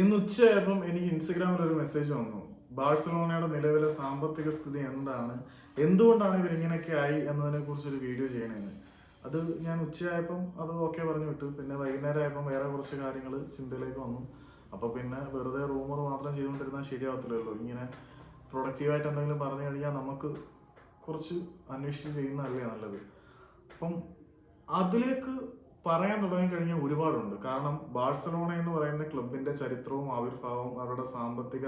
ഇന്ന് ഉച്ചയായപ്പം എനിക്ക് ഇൻസ്റ്റഗ്രാമിൽ ഒരു മെസ്സേജ് വന്നു. ബാഴ്സലോണയുടെ നിലവിലെ സാമ്പത്തിക സ്ഥിതി എന്താണ്? എന്തുകൊണ്ടാണ് ഇവർ ഇങ്ങനെയൊക്കെ ആയി എന്നതിനെ കുറിച്ച് ഒരു വീഡിയോ ചെയ്യണമെന്ന് അത് ഞാൻ ഉച്ചയായപ്പം അത് ഓക്കെ പറഞ്ഞു വിട്ടു. പിന്നെ വൈകുന്നേരം ആയപ്പം വേറെ കുറച്ച് കാര്യങ്ങൾ ചിന്തയിലേക്ക് വന്നു. അപ്പോൾ പിന്നെ വെറുതെ റൂമർ മാത്രം ചെയ്തുകൊണ്ടിരുന്നാൽ ശരിയാവത്തില്ലല്ലോ ഇങ്ങനെ പ്രൊഡക്റ്റീവായിട്ട് എന്തെങ്കിലും പറഞ്ഞു കഴിഞ്ഞാൽ നമുക്ക് കുറച്ച് അന്വേഷിച്ച് ചെയ്യുന്നതല്ലേ നല്ലത്. അപ്പം അതിലേക്ക് പറയാൻ തുടങ്ങി കഴിഞ്ഞാൽ ഒരുപാടുണ്ട്. കാരണം ബാഴ്സലോണ എന്ന് പറയുന്ന ക്ലബിന്റെ ചരിത്രവും ആവിർഭാവവും അവരുടെ സാമ്പത്തിക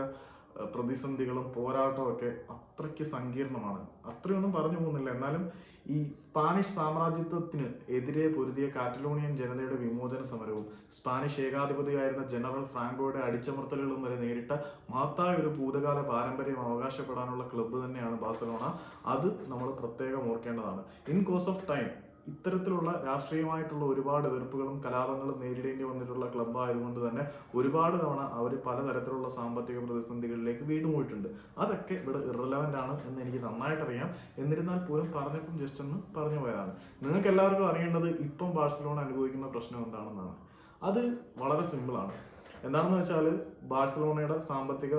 പ്രതിസന്ധികളും പോരാട്ടവും ഒക്കെ അത്രയ്ക്ക് സങ്കീർണമാണ്. അത്രയൊന്നും പറഞ്ഞു പോകുന്നില്ല. എന്നാലും ഈ സ്പാനിഷ് സാമ്രാജ്യത്വത്തിന് എതിരെ പൊരുതിയ കാറ്റലോണിയൻ ജനതയുടെ വിമോചന സമരവും സ്പാനിഷ് ഏകാധിപതിയായിരുന്ന ജനറൽ ഫ്രാങ്കോയുടെ അടിച്ചമർത്തലുകളും വരെ നേരിട്ട മഹത്തായ ഒരു ഭൂതകാല പാരമ്പര്യം അവകാശപ്പെടാനുള്ള ക്ലബ്ബ് തന്നെയാണ് ബാഴ്സലോണ. അത് നമ്മൾ പ്രത്യേകം ഓർക്കേണ്ടതാണ്. ഇൻ കോഴ്സ് ഓഫ് ടൈം ഇത്തരത്തിലുള്ള രാഷ്ട്രീയമായിട്ടുള്ള ഒരുപാട് എതിർപ്പുകളും കലാപങ്ങളും നേരിടേണ്ടി വന്നിട്ടുള്ള ക്ലബ്ബ് ആയതുകൊണ്ട് തന്നെ ഒരുപാട് തവണ അവർ പലതരത്തിലുള്ള സാമ്പത്തിക പ്രതിസന്ധികളിലേക്ക് വീണുപോയിട്ടുണ്ട് അതൊക്കെ ഇവിടെ ഇറലവന്റ് ആണ് എന്ന് എനിക്ക് നന്നായിട്ടറിയാം. എന്നിരുന്നാൽ പോലും പറഞ്ഞപ്പം ജസ്റ്റ് ഒന്ന് പറഞ്ഞു പോയതാണ്. നിങ്ങൾക്ക് എല്ലാവർക്കും അറിയേണ്ടത് ഇപ്പം ബാഴ്സലോണ അനുഭവിക്കുന്ന പ്രശ്നം എന്താണെന്നാണ്. അത് വളരെ സിമ്പിളാണ് എന്താണെന്ന് വെച്ചാൽ ബാഴ്സലോണയുടെ സാമ്പത്തിക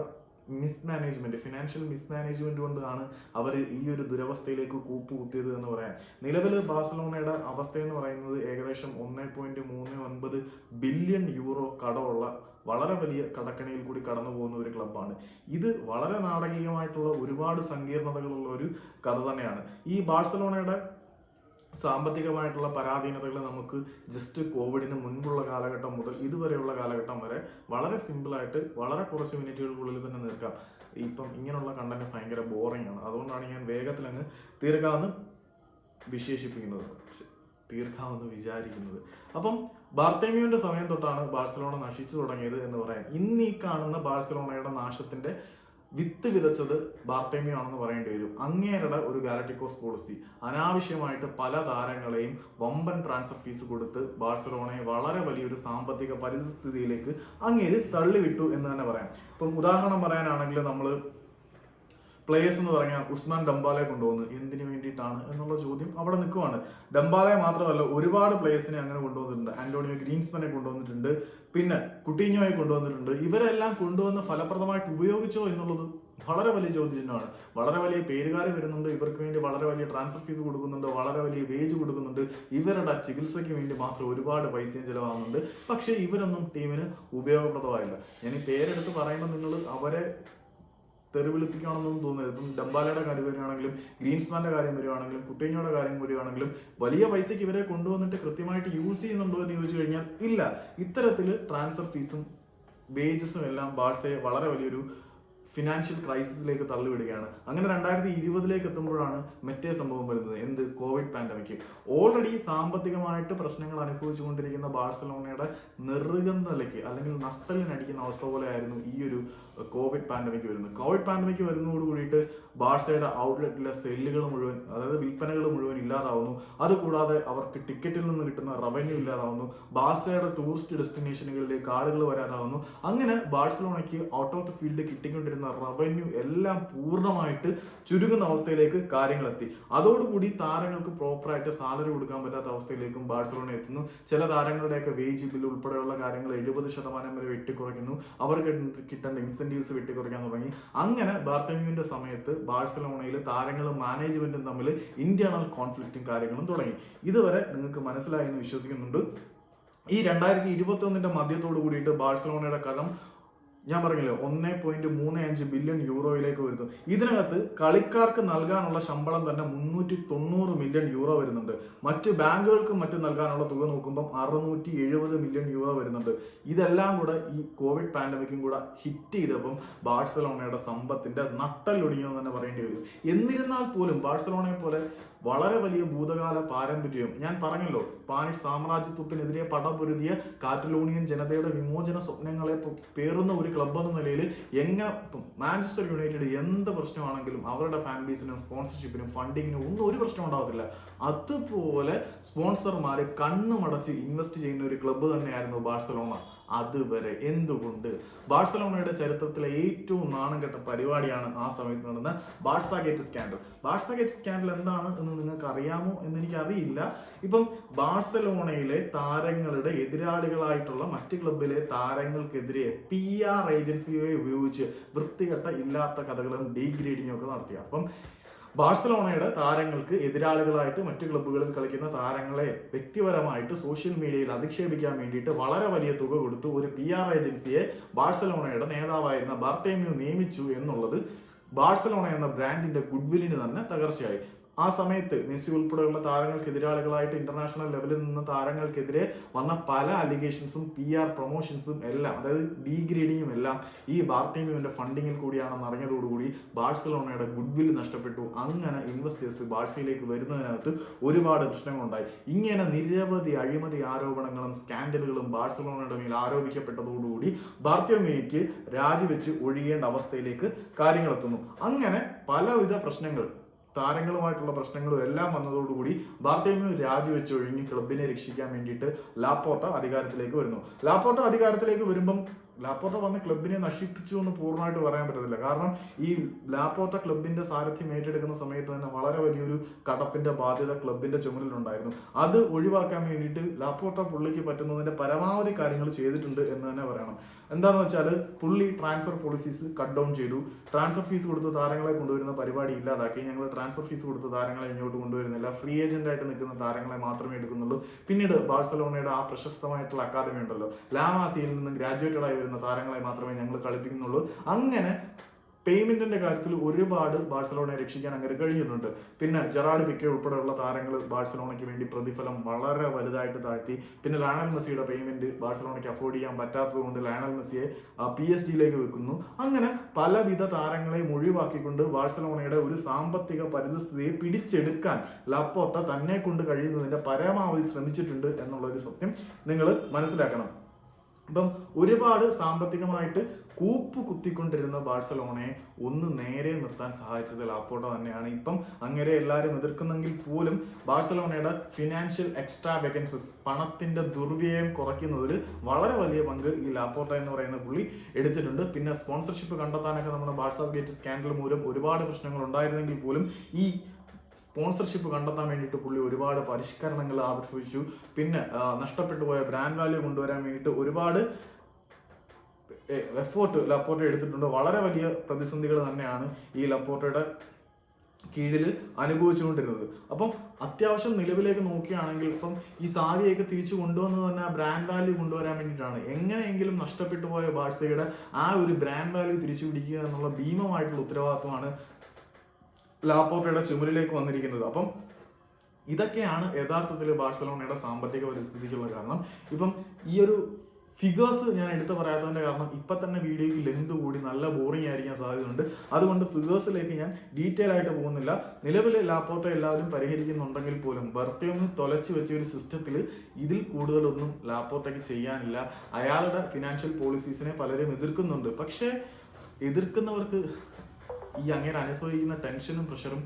മിസ്മാനേജ്മെന്റ് ഫിനാൻഷ്യൽ മിസ്മാനേജ്മെന്റ് കൊണ്ടാണ് അവർ ഈ ഒരു ദുരവസ്ഥയിലേക്ക് കൂപ്പ് കൂപ്പുകുത്തിയത് എന്ന് പറയാം നിലവിൽ ബാഴ്സലോണയുടെ അവസ്ഥ എന്ന് പറയുന്നത് ഏകദേശം ഒന്നേ പോയിന്റ് മൂന്ന് ഒൻപത് ബില്യൺ യൂറോ കടമുള്ള വളരെ വലിയ കടക്കണിയിൽ കൂടി കടന്നു പോകുന്ന ഒരു ക്ലബ്ബാണ് ഇത് വളരെ നാടകീയമായിട്ടുള്ള ഒരുപാട് സങ്കീർണതകളുള്ള ഒരു കഥ തന്നെയാണ്. ഈ ബാഴ്സലോണയുടെ സാമ്പത്തികമായിട്ടുള്ള പരാധീനതകൾ നമുക്ക് ജസ്റ്റ് കോവിഡിന് മുൻപുള്ള കാലഘട്ടം മുതൽ ഇതുവരെയുള്ള കാലഘട്ടം വരെ വളരെ സിമ്പിളായിട്ട് വളരെ കുറച്ച് മിനിറ്റുകൾക്കുള്ളിൽ തന്നെ നിൽക്കാം. ഇപ്പം ഇങ്ങനെയുള്ള കണ്ടന്റ് ഭയങ്കര ബോറിംഗ് ആണ്. അതുകൊണ്ടാണ് ഞാൻ വേഗത്തിൽ അങ്ങ് തീർക്കാമെന്ന് വിശേഷിപ്പിക്കുന്നത്. തീർക്കാമെന്ന് വിചാരിക്കുന്നത്. അപ്പം ബാർത്തേമിയോന്റെ സമയം തൊട്ടാണ് ബാഴ്സലോണ നശിച്ചു തുടങ്ങിയത് എന്ന് പറയാം ഇന്ന് ഈ കാണുന്ന ബാഴ്സലോണയുടെ നാശത്തിന്റെ വിത്ത് വിതച്ചത് ബാർട്ടേമിയോ ആണെന്ന് പറയേണ്ടി വരും. അങ്ങേരുടെ ഒരു ഗാലറ്റിക്കോസ് പോളിസി അനാവശ്യമായിട്ട് പല താരങ്ങളെയും വമ്പൻ ട്രാൻസ്ഫർ ഫീസ് കൊടുത്ത് ബാഴ്സലോണയെ വളരെ വലിയൊരു സാമ്പത്തിക പരിസ്ഥിതിയിലേക്ക് അങ്ങേര് തള്ളിവിട്ടു എന്ന് തന്നെ പറയാം. ഇപ്പം ഉദാഹരണം പറയാനാണെങ്കിൽ നമ്മൾ പ്ലേയേഴ്സ് എന്ന് പറഞ്ഞാൽ ഉസ്മാൻ ഡംബാലെ കൊണ്ടുവന്നു എന്തിനു വേണ്ടിയിട്ടാണ് എന്നുള്ള ചോദ്യം അവിടെ നിൽക്കുവാണ്. ഡംബാലെ മാത്രമല്ല ഒരുപാട് പ്ലേയേഴ്സിനെ അങ്ങനെ കൊണ്ടുവന്നിട്ടുണ്ട്. ആന്റോണിയോ ഗ്രീൻസ്മനെ കൊണ്ടുവന്നിട്ടുണ്ട്. പിന്നെ കുട്ടീഞ്ഞോയെ കൊണ്ടുവന്നിട്ടുണ്ട്. ഇവരെല്ലാം കൊണ്ടുവന്ന് ഫലപ്രദമായിട്ട് ഉപയോഗിച്ചോ എന്നുള്ളത് വളരെ വലിയ ചോദ്യചിഹ്നമാണ്. വളരെ വലിയ പേരുകാർ വരുന്നുണ്ട്. ഇവർക്ക് വേണ്ടി വളരെ വലിയ ട്രാൻസ്ഫർ ഫീസ് കൊടുക്കുന്നുണ്ട്. വളരെ വലിയ വേജ് കൊടുക്കുന്നുണ്ട്. ഇവരുടെ ചികിത്സയ്ക്ക് വേണ്ടി മാത്രം ഒരുപാട് പൈസയും ചിലവാകുന്നുണ്ട്. പക്ഷേ ഇവരൊന്നും ടീമിന് ഉപയോഗപ്രദമായില്ല. ഞാൻ പേരെടുത്ത് പറയുമ്പോൾ നിങ്ങൾ അവരെ തെറിവിളിപ്പിക്കുകയാണെന്നൊന്നും തോന്നുന്നത് ഇപ്പം ഡംബാലയുടെ കാര്യം വരികയാണെങ്കിലും ഗ്രീൻസ്മാന്റെ കാര്യം വരികയാണെങ്കിലും കുട്ടീനയുടെ കാര്യം വരികയാണെങ്കിലും വലിയ പൈസയ്ക്ക് ഇവരെ കൊണ്ടുവന്നിട്ട് കൃത്യമായിട്ട് യൂസ് ചെയ്യുന്നുണ്ടോ എന്ന് ചോദിച്ചു കഴിഞ്ഞാൽ ഇല്ല. ഇത്തരത്തിൽ ട്രാൻസ്ഫർ ഫീസും വേജസും എല്ലാം ബാഴ്സയെ വളരെ വലിയൊരു ഫിനാൻഷ്യൽ ക്രൈസിസിലേക്ക് തള്ളിവിടുകയാണ്. അങ്ങനെ രണ്ടായിരത്തി ഇരുപതിലേക്ക് എത്തുമ്പോഴാണ് മറ്റേ സംഭവം വരുന്നത്. എന്ത്? Covid pandemic. ഓൾറെഡി സാമ്പത്തികമായിട്ട് പ്രശ്നങ്ങൾ അനുഭവിച്ചുകൊണ്ടിരിക്കുന്ന ബാഴ്സലോണയുടെ നെറുകന്തലയ്ക്ക് അല്ലെങ്കിൽ നട്ടലിനടിക്കുന്ന അവസ്ഥ പോലെയായിരുന്നു ഈ ഒരു കോവിഡ് പാൻഡമിക് വരുന്നത് കോവിഡ് പാൻഡമിക് വരുന്നതോട് കൂടിയിട്ട് ബാഴ്സയുടെ ഔട്ട്ലെറ്റിലെ സെല്ലുകൾ മുഴുവൻ അതായത് വിൽപ്പനകൾ മുഴുവൻ ഇല്ലാതാവുന്നു. അതുകൂടാതെ അവർക്ക് ടിക്കറ്റിൽ നിന്ന് കിട്ടുന്ന റവന്യൂ ഇല്ലാതാവുന്നു. ബാഴ്സയുടെ ടൂറിസ്റ്റ് ഡെസ്റ്റിനേഷനുകളിലേക്ക് ആളുകൾ വരാതാവുന്നു. അങ്ങനെ ബാഴ്സലോണയ്ക്ക് ഔട്ട് ഓഫ് ദ ഫീൽഡ് കിട്ടിക്കൊണ്ടിരുന്ന റവന്യൂ എല്ലാം പൂർണമായിട്ട് ചുരുങ്ങുന്ന അവസ്ഥയിലേക്ക് കാര്യങ്ങളെത്തി. അതോടുകൂടി താരങ്ങൾക്ക് പ്രോപ്പറായിട്ട് സാലറി കൊടുക്കാൻ പറ്റാത്ത അവസ്ഥയിലേക്കും ബാഴ്സലോണ എത്തുന്നു. ചില താരങ്ങളുടെയൊക്കെ വേജ് ബില്ല് ഉൾപ്പെടെയുള്ള കാര്യങ്ങൾ എഴുപത് ശതമാനം വരെ വെട്ടിക്കുറയ്ക്കുന്നു. അവർക്ക് കിട്ടേണ്ട ഇൻസെന്റീവ്സ് വെട്ടിക്കുറയ്ക്കാൻ തുടങ്ങി. അങ്ങനെ ബാർട്ടമ്യൂവിന്റെ സമയത്ത് ബാഴ്സലോണയിൽ താരങ്ങളും മാനേജ്മെന്റും തമ്മിൽ ഇന്റേണൽ കോൺഫ്ലിക്റ്റും കാര്യങ്ങളും തുടങ്ങി. ഇതുവരെ നിങ്ങൾക്ക് മനസ്സിലായി എന്ന് വിശ്വസിക്കുന്നുണ്ട്. ഈ രണ്ടായിരത്തി ഇരുപത്തി ഒന്നിന്റെ മധ്യത്തോട് കൂടിയിട്ട് ബാഴ്സലോണയുടെ കടം ഞാൻ പറഞ്ഞില്ലേ ഒന്നേ പോയിന്റ് മൂന്ന് അഞ്ച് ബില്യൺ യൂറോയിലേക്ക് വരുന്നു. ഇതിനകത്ത് കളിക്കാർക്ക് നൽകാനുള്ള ശമ്പളം തന്നെ മുന്നൂറ്റി തൊണ്ണൂറ് മില്യൺ യൂറോ വരുന്നുണ്ട്. മറ്റ് ബാങ്കുകൾക്കും മറ്റും നൽകാനുള്ള തുക നോക്കുമ്പോൾ അറുന്നൂറ്റി എഴുപത് മില്യൺ യൂറോ വരുന്നുണ്ട്. ഇതെല്ലാം കൂടെ ഈ കോവിഡ് പാൻഡമിക്കും കൂടെ ഹിറ്റ് ചെയ്തപ്പം ബാഴ്സലോണയുടെ സമ്പത്തിന്റെ നട്ടലൊടിഞ്ഞെന്ന് തന്നെ പറയേണ്ടി വരും. എന്നിരുന്നാൽ പോലും ബാഴ്സലോണയെ പോലെ വളരെ വലിയ ഭൂതകാല പാരമ്പര്യവും ഞാൻ പറഞ്ഞല്ലോ സ്പാനിഷ് സാമ്രാജ്യത്വത്തിനെതിരെ പടപൊരുതിയ കാറ്റലോണിയൻ ജനതയുടെ വിമോചന സ്വപ്നങ്ങളെ പേറുന്ന ഒരു ക്ലബ് എന്ന നിലയിൽ എങ്ങനെ മാഞ്ചസ്റ്റർ യുണൈറ്റഡ് എന്ത് പ്രശ്നമാണെങ്കിലും അവരുടെ ഫാൻ ബേസിനും സ്പോൺസർഷിപ്പിനും ഫണ്ടിങ്ങിനും ഒന്നും ഒരു പ്രശ്നം ഉണ്ടാകത്തില്ല അതുപോലെ സ്പോൺസർമാർ കണ്ണുമടച്ച് ഇൻവെസ്റ്റ് ചെയ്യുന്ന ഒരു ക്ലബ്ബ് തന്നെയായിരുന്നു ബാഴ്സലോണ. അതുവരെ എന്തുകൊണ്ട്? ബാഴ്സലോണയുടെ ചരിത്രത്തിലെ ഏറ്റവും നാണം കെട്ട പരിപാടിയാണ് ആ സമയത്ത് നടന്ന Barca gate scandal. Barca gate scandal എന്താണ് എന്ന് നിങ്ങൾക്ക് അറിയാമോ എന്ന് എനിക്ക് അറിയില്ല ഇപ്പം ബാഴ്സലോണയിലെ താരങ്ങളുടെ എതിരാളികളായിട്ടുള്ള മറ്റ് ക്ലബിലെ താരങ്ങൾക്കെതിരെ പി ആർ ഏജൻസിയെ ഉപയോഗിച്ച് വൃത്തികെട്ട ഇല്ലാത്ത കഥകളും ഡീഗ്രേഡിങ്ങും ഒക്കെ നടത്തിയ അപ്പം ബാഴ്സലോണയുടെ താരങ്ങൾക്ക് എതിരാളികളായിട്ട് മറ്റു ക്ലബ്ബുകളിൽ കളിക്കുന്ന താരങ്ങളെ വ്യക്തിപരമായിട്ട് സോഷ്യൽ മീഡിയയിൽ അധിക്ഷേപിക്കാൻ വേണ്ടിയിട്ട് വളരെ വലിയ തുക കൊടുത്തു. ഒരു പി ആർ ഏജൻസിയെ ബാഴ്സലോണയുടെ നേതാവായിരുന്ന ബാർട്ടേമ്യു നിയമിച്ചു എന്നുള്ളത് ബാഴ്സലോണ എന്ന ബ്രാൻഡിന്റെ ഗുഡ്വില്ലിന് തന്നെ തകർച്ചയായി. ആ സമയത്ത് മെസ്സി ഉൾപ്പെടെയുള്ള താരങ്ങൾക്ക് എതിരാളികളായിട്ട് ഇന്റർനാഷണൽ ലെവലിൽ നിന്ന് താരങ്ങൾക്കെതിരെ വന്ന പല അലിഗേഷൻസും പി ആർ പ്രൊമോഷൻസും എല്ലാം അതായത് ഡീഗ്രേഡിങ്ങും എല്ലാം ഈ ബാർട്ടീമിയുടെ ഫണ്ടിങ്ങിൽ കൂടിയാണെന്ന് അറിഞ്ഞതോടുകൂടി ബാഴ്സലോണയുടെ ഗുഡ് വിൽ നഷ്ടപ്പെട്ടു. അങ്ങനെ ഇൻവെസ്റ്റേഴ്സ് ബാഴ്സയിലേക്ക് വരുന്നതിനകത്ത് ഒരുപാട് പ്രശ്നങ്ങളുണ്ടായി. ഇങ്ങനെ നിരവധി അഴിമതി ആരോപണങ്ങളും സ്കാൻഡലുകളും ബാഴ്സലോണയുടെ മേൽ ആരോപിക്കപ്പെട്ടതോടുകൂടി ബാർട്ടിയോമേയ്ക്ക് രാജിവെച്ച് ഒഴിയേണ്ട അവസ്ഥയിലേക്ക് കാര്യങ്ങളെത്തുന്നു. അങ്ങനെ പലവിധ പ്രശ്നങ്ങൾ താരങ്ങളുമായിട്ടുള്ള പ്രശ്നങ്ങളും എല്ലാം വന്നതോടുകൂടി ബാർത്തേമ്യു രാജിവെച്ച് ഒഴിഞ്ഞ് ക്ലബിനെ രക്ഷിക്കാൻ വേണ്ടിയിട്ട് ലാപ്പോർട്ട അധികാരത്തിലേക്ക് വരുന്നു. ലാപ്പോർട്ട അധികാരത്തിലേക്ക് വരുമ്പം ലാപ്പോർട്ട വന്ന് ക്ലബിനെ നശിപ്പിച്ചു എന്ന് പൂർണമായിട്ട് പറയാൻ പറ്റത്തില്ല. കാരണം ഈ ലാപ്പോർട്ട ക്ലബിന്റെ സാരഥ്യം ഏറ്റെടുക്കുന്ന സമയത്ത് തന്നെ വളരെ വലിയൊരു കടപ്പിന്റെ ബാധ്യത ക്ലബിന്റെ ചുമലിലുണ്ടായിരുന്നു അത് ഒഴിവാക്കാൻ വേണ്ടിയിട്ട് ലാപ്പോർട്ട പുള്ളിക്ക് പറ്റുന്നതിന്റെ പരമാവധി കാര്യങ്ങൾ ചെയ്തിട്ടുണ്ട് എന്ന് തന്നെ പറയണം. എന്താന്ന് വെച്ചാൽ പുള്ളി ട്രാൻസ്ഫർ പോളിസീസ് കട്ട് ഡൗൺ ചെയ്തു. ട്രാൻസ്ഫർ ഫീസ് കൊടുത്ത് താരങ്ങളെ കൊണ്ടുവരുന്ന പരിപാടി ഇല്ലാതാക്കി. ഞങ്ങൾ ട്രാൻസ്ഫർ ഫീസ് കൊടുത്ത് താരങ്ങളെ ഇങ്ങോട്ട് കൊണ്ടുവരുന്നില്ല. ഫ്രീ ഏജന്റ് ആയിട്ട് നിൽക്കുന്ന താരങ്ങളെ മാത്രമേ എടുക്കുന്നുള്ളൂ. പിന്നീട് ബാഴ്സലോണയുടെ ആ പ്രശസ്തമായിട്ടുള്ള അക്കാദമി ഉണ്ടല്ലോ. ലാമാസിയിൽ നിന്ന് ഗ്രാജുവേറ്റഡ് ആയി വരുന്ന താരങ്ങളെ മാത്രമേ ഞങ്ങൾ കളിപ്പിക്കുന്നുള്ളൂ. അങ്ങനെ പേയ്മെന്റിന്റെ കാര്യത്തിൽ ഒരുപാട് ബാഴ്സലോണയെ രക്ഷിക്കാൻ അങ്ങനെ കഴിയുന്നുണ്ട് പിന്നെ ജെറാഡ് പിക്കെ ഉൾപ്പെടെയുള്ള താരങ്ങൾ ബാഴ്സലോണയ്ക്ക് വേണ്ടി പ്രതിഫലം വളരെ വലുതായിട്ട് താഴ്ത്തി. പിന്നെ ലയണൽ മെസ്സിയുടെ പേയ്മെന്റ് ബാഴ്സലോണയ്ക്ക് അഫോർഡ് ചെയ്യാൻ പറ്റാത്തതുകൊണ്ട് ലയണൽ മെസ്സിയെ പി എസ് ജിയിലേക്ക് വെക്കുന്നു. അങ്ങനെ പലവിധ താരങ്ങളെയും ഒഴിവാക്കിക്കൊണ്ട് ബാഴ്സലോണയുടെ ഒരു സാമ്പത്തിക പരിതസ്ഥിതിയെ പിടിച്ചെടുക്കാൻ ലാപ്പോർട്ട തന്നെ കൊണ്ട് കഴിയുന്നതിന്റെ പരമാവധി ശ്രമിച്ചിട്ടുണ്ട് എന്നുള്ള ഒരു സത്യം. നിങ്ങൾ മനസ്സിലാക്കണം. ഇപ്പം ഒരുപാട് സാമ്പത്തികമായിട്ട് കൂപ്പ് കുത്തിക്കൊണ്ടിരുന്ന ബാഴ്സലോണയെ ഒന്ന് നേരെ നിർത്താൻ സഹായിച്ചത് ലാപ്പോട്ടോ തന്നെയാണ്. ഇപ്പം അങ്ങനെ എല്ലാവരും എതിർക്കുന്നെങ്കിൽ പോലും ബാഴ്സലോണയുടെ ഫിനാൻഷ്യൽ എക്സ്ട്രാ വേക്കൻസസ് പണത്തിന്റെ ദുർവ്യയം കുറയ്ക്കുന്നതിൽ വളരെ വലിയ പങ്ക് ഈ ലാപ്പോട്ട എന്ന് പറയുന്ന പുള്ളി എടുത്തിട്ടുണ്ട്. പിന്നെ സ്പോൺസർഷിപ്പ് കണ്ടെത്താനൊക്കെ നമ്മുടെ ബാഴ്സ ഗേറ്റ് സ്കാൻഡൽ മൂലം ഒരുപാട് പ്രശ്നങ്ങൾ ഉണ്ടായിരുന്നെങ്കിൽ പോലും ഈ സ്പോൺസർഷിപ്പ് കണ്ടെത്താൻ വേണ്ടിയിട്ട് പുള്ളി ഒരുപാട് പരിഷ്കരണങ്ങൾ ആവിഷ്കരിച്ചു. പിന്നെ നഷ്ടപ്പെട്ടു പോയ ബ്രാൻഡ് വാല്യൂ കൊണ്ടുവരാൻ വേണ്ടിയിട്ട് ഒരുപാട് എഫോർട്ട് ലപ്പോർട്ട എടുത്തിട്ടുണ്ട്. വളരെ വലിയ പ്രതിസന്ധികൾ തന്നെയാണ് ഈ ലപ്പോർട്ടയുടെ കീഴിൽ അനുഭവിച്ചുകൊണ്ടിരുന്നത്. അപ്പം അത്യാവശ്യം നിലവിലേക്ക് നോക്കുകയാണെങ്കിൽ ഇപ്പം ഈ സാവിയൊക്കെ തിരിച്ചു കൊണ്ടുവന്നത് തന്നെ ബ്രാൻഡ് വാല്യൂ കൊണ്ടുവരാൻ വേണ്ടിയിട്ടാണ്. എങ്ങനെയെങ്കിലും നഷ്ടപ്പെട്ടു പോയ ബാഴ്സയുടെ ആ ഒരു ബ്രാൻഡ് വാല്യൂ തിരിച്ചു പിടിക്കുക എന്നുള്ള ഭീമമായിട്ടുള്ള ഉത്തരവാദിത്വമാണ് ലാപ്പോർട്ടയുടെ ചുമലിലേക്ക് വന്നിരിക്കുന്നത്. അപ്പം ഇതൊക്കെയാണ് യഥാർത്ഥത്തിൽ ബാഴ്സലോണയുടെ സാമ്പത്തിക പരിസ്ഥിതിക്കുള്ള കാരണം. ഇപ്പം ഈ ഒരു ഫിഗേഴ്സ് ഞാൻ എടുത്തു പറയാത്തതിന്റെ കാരണം ഇപ്പം തന്നെ വീഡിയോയ്ക്ക് ലെന്ത് കൂടി നല്ല ബോറിംഗ് ആയിരിക്കാൻ സാധ്യതയുണ്ട്. അതുകൊണ്ട് ഫിഗേഴ്സിലേക്ക് ഞാൻ ഡീറ്റെയിൽ ആയിട്ട് പോകുന്നില്ല. നിലവിൽ ലാപ്പോർട്ട എല്ലാവരും പരിഹരിക്കുന്നുണ്ടെങ്കിൽ പോലും ബർത്തിയൊന്ന് തൊലച്ചു വെച്ച ഒരു സിസ്റ്റത്തിൽ ഇതിൽ കൂടുതലൊന്നും ലാപ്പോർട്ടയ്ക്ക് ചെയ്യാനില്ല. അയാളുടെ ഫിനാൻഷ്യൽ പോളിസീസിനെ പലരും എതിർക്കുന്നുണ്ട്. പക്ഷേ എതിർക്കുന്നവർക്ക് ഈ അങ്ങനെ അനുഭവിക്കുന്ന ടെൻഷനും പ്രഷറും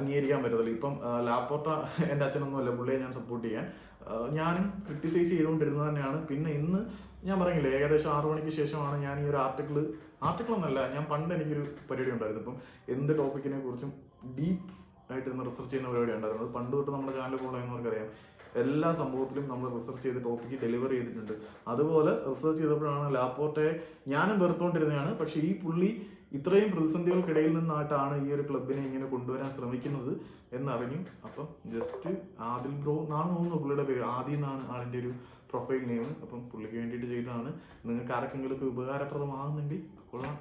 അംഗീകരിക്കാൻ പറ്റത്തില്ല ഇപ്പം ലാപ്പോട്ട എന്റെ അച്ഛനൊന്നുമല്ല പുള്ളിയെ ഞാൻ സപ്പോർട്ട് ചെയ്യാൻ. ഞാനും ക്രിട്ടിസൈസ് ചെയ്തുകൊണ്ടിരുന്നത് തന്നെയാണ്. പിന്നെ ഇന്ന് ഞാൻ പറഞ്ഞില്ലേ ഏകദേശം ആറു മണിക്ക് ശേഷമാണ് ഞാൻ ഈ ഒരു ആർട്ടിക്കിൾ ആർട്ടിക്കിൾ ഒന്നല്ല ഞാൻ പണ്ട് എനിക്കൊരു പരിപാടി ഉണ്ടായിരുന്നു. ഇപ്പം എന്ത് ടോപ്പിക്കിനെ കുറിച്ചും ഡീപ്പ് ആയിട്ട് റിസർച്ച് ചെയ്യുന്ന പരിപാടി ഉണ്ടായിരുന്നു അത് പണ്ട് തൊട്ട് നമ്മുടെ ചാനൽ ഫോളോ ചെയ്യുന്നവർക്കറിയാം. എല്ലാ സംഭവത്തിലും നമ്മൾ റിസർച്ച് ചെയ്ത് ടോപ്പിക്ക് ഡെലിവർ ചെയ്തിട്ടുണ്ട്. അതുപോലെ റിസർച്ച് ചെയ്തപ്പോഴാണ് ലാപ്പോർട്ടെ ഞാനും വെറുത്തോണ്ടിരുന്നതാണ്. പക്ഷേ ഈ പുള്ളി ഇത്രയും പ്രതിസന്ധികൾക്കിടയിൽ നിന്നായിട്ടാണ് ഈ ഒരു ക്ലബിനെ ഇങ്ങനെ കൊണ്ടുവരാൻ ശ്രമിക്കുന്നത് എന്നറിഞ്ഞു. അപ്പം ജസ്റ്റ് ആദിൽ ബ്രോ എന്നാണ് തോന്നുന്നു പുള്ളിയുടെ പേര്. ആദി എന്നാണ് ആളിന്റെ ഒരു പ്രൊഫൈൽ നെയിം അപ്പം പുള്ളിക്ക് വേണ്ടിയിട്ട് ചെയ്തതാണ്. നിങ്ങൾക്ക് ആർക്കെങ്കിലും ഉപകാരപ്രദമാകുന്നെങ്കിൽ കൊള്ളാം.